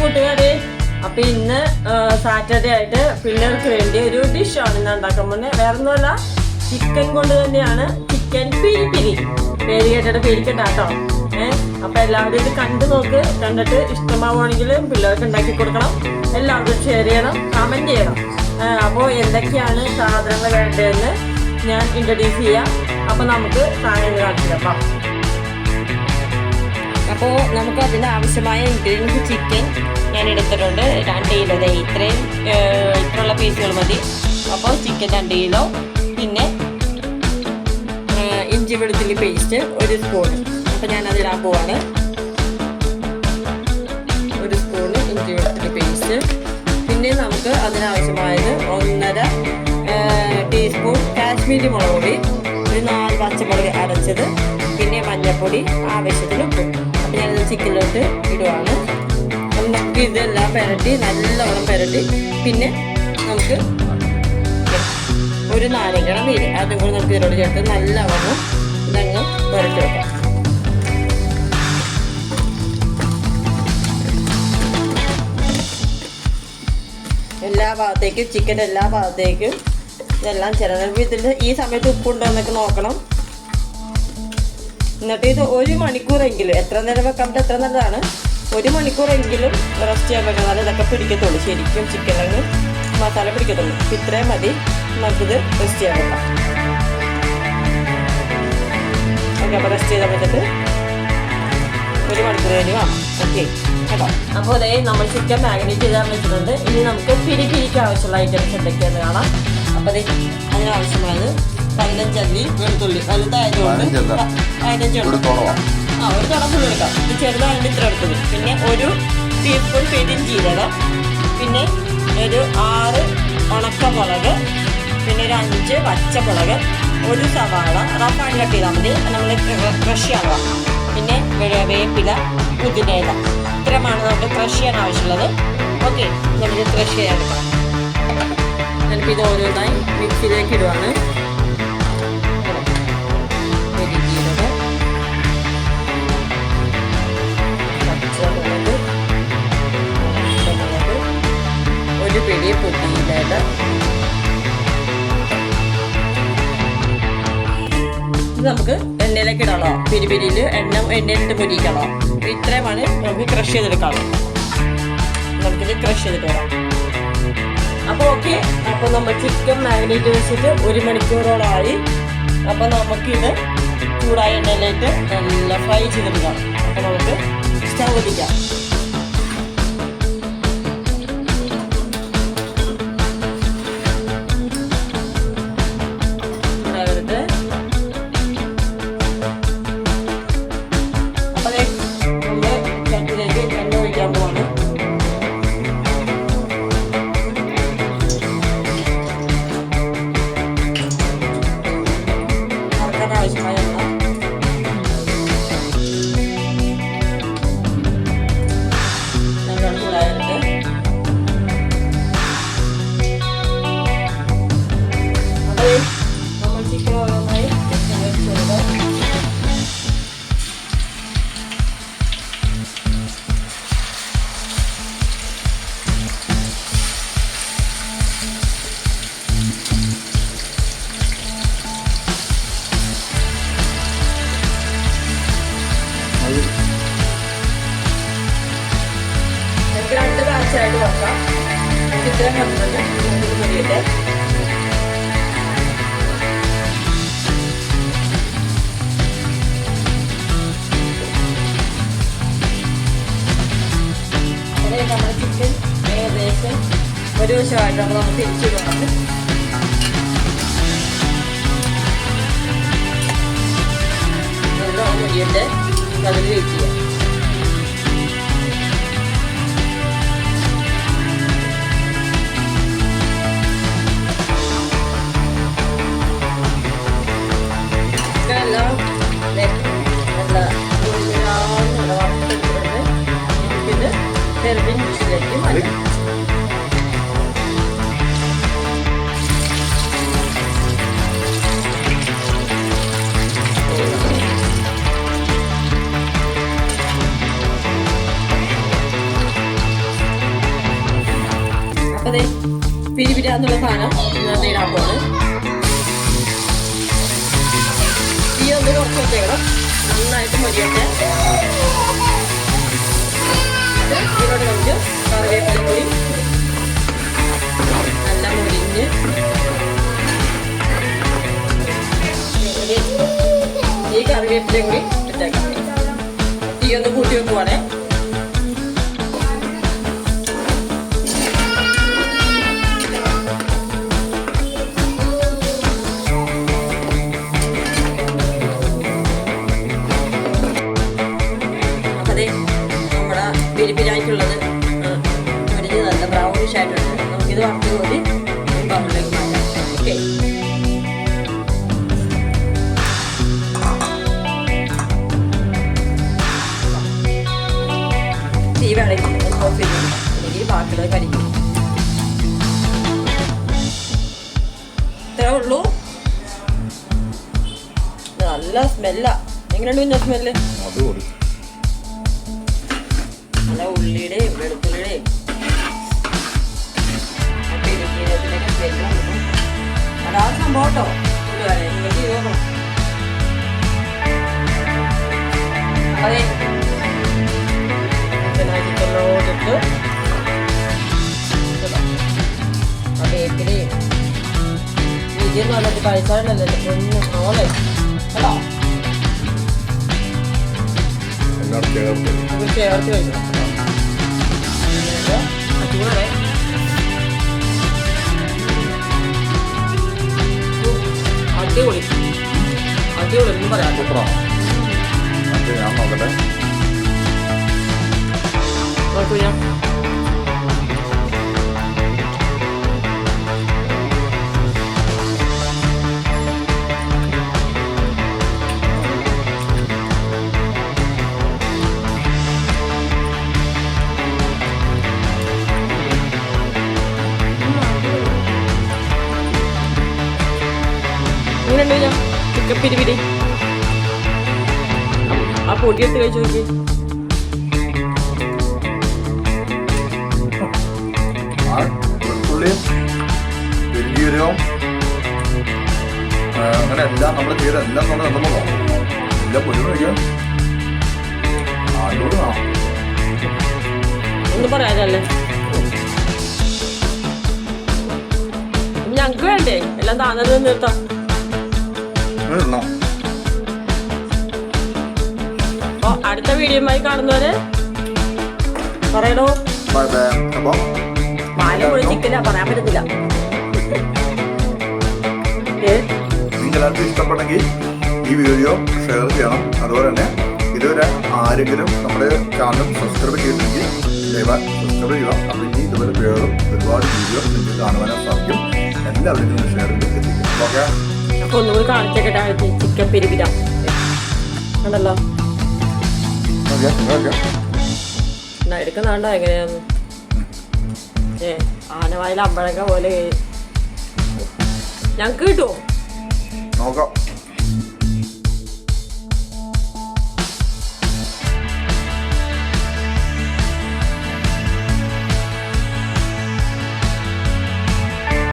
കൂട്ടുകാരെ. അപ്പൊ ഇന്ന് സാറ്റർഡേ ആയിട്ട് പിള്ളേർക്ക് വേണ്ടി ഒരു ഡിഷാണ് ഇന്ന് ഉണ്ടാക്കാൻ പോകുന്നത്. വേറെ ഒന്നുമല്ല ചിക്കൻ കൊണ്ട് തന്നെയാണ് ചിക്കൻ പിരി പിരി കേട്ടിട്ട് പേരിക്കണ്ട കേട്ടോ. ഏഹ് അപ്പൊ എല്ലാവരും ഇത് കണ്ടു നോക്ക്. കണ്ടിട്ട് ഇഷ്ടമാവുകയാണെങ്കിൽ പിള്ളേർക്ക് ഉണ്ടാക്കി കൊടുക്കണം. എല്ലാവർക്കും ഷെയർ ചെയ്യണം കമന്റ് ചെയ്യണം. അപ്പോൾ എന്തൊക്കെയാണ് സാധനങ്ങൾ വേണ്ടതെന്ന് ഞാൻ ഇൻട്രൊഡ്യൂസ് ചെയ്യാം. അപ്പൊ നമുക്ക് സാധനങ്ങൾ കേട്ടോ. അപ്പോൾ നമുക്ക് അതിന് ആവശ്യമായ ഇൻഗ്രീഡിയൻസ് ചിക്കൻ ഞാൻ എടുത്തിട്ടുണ്ട്. രണ്ട് കിലോ ദേ ഇത്രയും ഇത്രയുള്ള പീസുകൾ മതി. അപ്പോൾ ചിക്കൻ രണ്ട് കിലോ പിന്നെ ഇഞ്ചി വെളുത്തുള്ളി പേസ്റ്റ് ഒരു സ്പൂൺ അപ്പോൾ ഞാൻ അതിടാൻ പോവാണ്. ഒരു സ്പൂൺ ഇഞ്ചി വെളുത്തുള്ളി പേസ്റ്റ് പിന്നെ നമുക്ക് അതിനാവശ്യമായത് ഒന്നര ടീസ്പൂൺ കാശ്മീരി മുളക് പൊടി. ഒരു നാല് പച്ചമുളക് അരച്ചത്. പിന്നെ മഞ്ഞൾപ്പൊടി ആവശ്യത്തിന് ഉപ്പ്. ഞാനിത് ചിക്കനിലോട്ട് ഇടുവാണ്. അപ്പം നമുക്ക് ഇതെല്ലാം പുരട്ടി നല്ലവണ്ണം പുരട്ടി. പിന്നെ നമുക്ക് ഒരു നാരങ്ങയുടെ നീര് അതും കൂടെ നമുക്ക് ഇതിലോട്ട് ചേർത്ത് നല്ലവണ്ണം ഇതങ്ങ് പുരട്ടി വെക്കാം. എല്ലാ ഭാഗത്തേക്കും ചിക്കന്റെ എല്ലാ ഭാഗത്തേക്കും ഇതെല്ലാം ചേർന്ന് ഇതിന്റെ ഈ സമയത്ത് ഉപ്പുണ്ടോ എന്നൊക്കെ നോക്കണം. എന്നിട്ട് ഇത് ഒരു മണിക്കൂറെങ്കിലും എത്ര നേരം പറ്റും എത്ര നല്ലതാണ്. ഒരു മണിക്കൂറെങ്കിലും റെസ്റ്റ് ചെയ്യാൻ വെക്കണം ഇതൊക്കെ പിടിക്കത്തുള്ളൂ. ശരിക്കും ചിക്കനങ്ങ് മസാല പിടിക്കത്തുള്ളൂ. ഇത്രയും മതി. നമുക്കിത് റെസ്റ്റ് ചെയ്യാൻ വെക്കാം ഓക്കെ അപ്പോൾ റെസ്റ്റ് ചെയ്താൽ പറ്റത്ത്. ഒരു മണിക്കൂർ കഴിഞ്ഞ് ഓക്കെ അപ്പോൾ അതേ നമ്മൾ ചിക്കൻ മാഗ്നേറ്റ് ചെയ്താൽ വെച്ചിട്ടുണ്ട്. ഇനി നമുക്ക് പിരി പിരിക്ക് ആവശ്യമുള്ള ഐറ്റംസ് എന്തൊക്കെയാണെന്ന് കാണാം. അപ്പോൾ അതേ അതിനാവശ്യമായത് പതിനഞ്ചല്ലി? വെളുത്തുള്ളി വലുതായതുകൊണ്ട്. പതിനഞ്ച്? ഇവിടെ തുറവാ ആ ഒരു എടുക്കാം. ഇത് ചെറുതായിട്ട് ഇത്ര എടുത്തത്. പിന്നെ ഒരു ടീസ്പൂൺ പെരും ജീരകം. പിന്നെ ഒരു ആറ് ഉണക്കമുളക്. പിന്നെ ഒരു അഞ്ച് പച്ചമുളക്. ഒരു സവാള. റഫാണ് കട്ട് ചെയ്താൽ മതി. നമ്മൾ ക്രഷ് ചെയ്യാനുള്ള പിന്നെ വേപ്പില പുതിനയില ഇത്രയുമാണ് നമുക്ക് ക്രഷ് ചെയ്യാൻ ആവശ്യമുള്ളത്. ഓക്കെ നമുക്ക് ക്രഷ് ചെയ്യാൻ എടുക്കാം. ഞാനിപ്പോൾ ഇത് ഓരോന്നായി മിക്സിയിലേക്ക് ഇടുവാണ്. പിരിപിരിയിൽ എണ്ണ എണ്ണയിലിട്ട് പൊരിക്കണം. അപ്പൊ ഇത്രയുമാണ് നമുക്ക് ക്രഷ് ചെയ്തെടുക്കാം നമുക്കിത് ക്രഷ് ചെയ്തിട്ട് വരാം. അപ്പോൾ ഓക്കെ അപ്പോൾ നമ്മൾ ചിക്കൻ മാഗ്നേറ്റ് വെച്ചിട്ട് ഒരു മണിക്കൂറോളമായി. അപ്പോൾ നമുക്കിത് ചൂടായ എണ്ണയിലേക്ക് നല്ല ഫ്രൈ ചെയ്തെടുക്കാം. അപ്പോൾ നമുക്ക് സ്റ്റവ് കത്തിക്കാം നമ്മൾ തിരിച്ചിടുന്നുണ്ട് വെള്ളം മുരിയിട്ട് അതിൽ ചെയ്യാം എല്ലാം നല്ല ഉള്ളിലാവുന്ന വറുത്തെടുത്തിട്ട് നമുക്കിത് സെർവിങ് ഡിഷിലേക്ക് മാറ്റാം കറിവേപ്പില സാധനം ഇടാൻ പോകുന്നത് ഈ ഒന്ന് കുറച്ച് വെച്ചേക്കണം നന്നായിട്ട് മരിയട്ടെ ഇതിനോട് നമുക്ക് കറിവേപ്പില കൂടി നല്ല മുരിഞ്ഞ് ഈ കറിവേപ്പില കൂടി ഇട്ടേക്കാം ബ്രൗണിഷ് ആയിട്ടുണ്ട് നമുക്കിത് വറുത്ത് കോരി ബൗളിലേക്ക് മാറ്റാം ഓക്കെ തീ വേണമെങ്കിൽ ഓഫ് ചെയ്ത് അല്ലെങ്കിൽ ബാക്കിയുള്ളത് കരിക്കും ഇത്രേ ഉള്ളൂ നല്ല സ്മെല്ലാ. എങ്ങനെയുണ്ട് പിന്നെ സ്മെല്ല്? നല്ല ഉള്ളിയുടെയും വെളുത്തുള്ളിയുടെയും അതാ. കഴിച്ചാലല്ലേ കേട്ടോ? കൂട്ടുകാരെ നിങ്ങൾക്ക് യോഗം അതെ പിന്നെ ചിക്കനിലോട്ടിട്ട് ആ വേപ്പിലയും ഇതൊന്നും വന്നിട്ട് കഴിച്ചാലല്ലേ പൊന്നു നോളെ കേട്ടോ എല്ലാം ചേർത്ത് ഇത് ചേർത്ത് കഴിക്കണം എന്നിട്ട് ആ ചൂടേ അടിപൊളി അടിപൊളി ഒന്നും പറയാം സൂപ്പറാണ് അത് ഞാൻ നോക്കട്ടെ കുഴപ്പമില്ല ഇങ്ങനെയുണ്ട് ആ പൊടിയിട്ട് കഴിച്ചു നോക്കി വെളുത്തുള്ളിയും പെരുംജീരകവും അങ്ങനെ എല്ലാം നമ്മുടെ ചെയ്ത എല്ലാം നമ്മൾ നമ്മൾ എല്ലാം പൊടി കഴിക്കാം. ആരോട് കാണാം ഒന്നും പറയാനല്ലേ ഞങ്ങക്ക് വേണ്ടേ? എല്ലാം താന്നത് നിർത്താം ഇങ്ങനെ ഇടണം അപ്പൊ അടുത്ത വീഡിയോയുമായി കാണുന്നവരെ പറയണോ? പാൽ പൊളിച്ചിക്കില്ല പറയാൻ പറ്റത്തില്ല. ഇഷ്ടപ്പെട്ടെങ്കിൽ ഈ വീഡിയോ ഷെയർ ചെയ്യണം. അതുപോലെ തന്നെ ഇതുവരെ ആരെങ്കിലും നമ്മുടെ ചാനൽ സബ്സ്ക്രൈബ് ചെയ്തിട്ടുണ്ടെങ്കിൽ ദയവായി സബ്സ്ക്രൈബ് ചെയ്യുക. അപ്പോൾ ഇനി ഇതുപോലെ വേറും ഒരുപാട് വീഡിയോ നിങ്ങൾക്ക് കാണുവാൻ സാധിക്കും. എല്ലാവരും നിങ്ങൾ ഷെയർ ചെയ്ത് ഓക്കെ? അപ്പൊ ഒന്നുകൂടി കാണിച്ചേക്കട്ടെ ചിക്കൻ കണ്ടല്ലോ? എന്നാ എടുക്കുന്നാണ്ടോ എങ്ങനെയാന്ന്? ഏ ആനവായിൽ അമ്പഴക്ക പോലെ ഞങ്ങക്ക് കിട്ടുമോ നോക്കാം.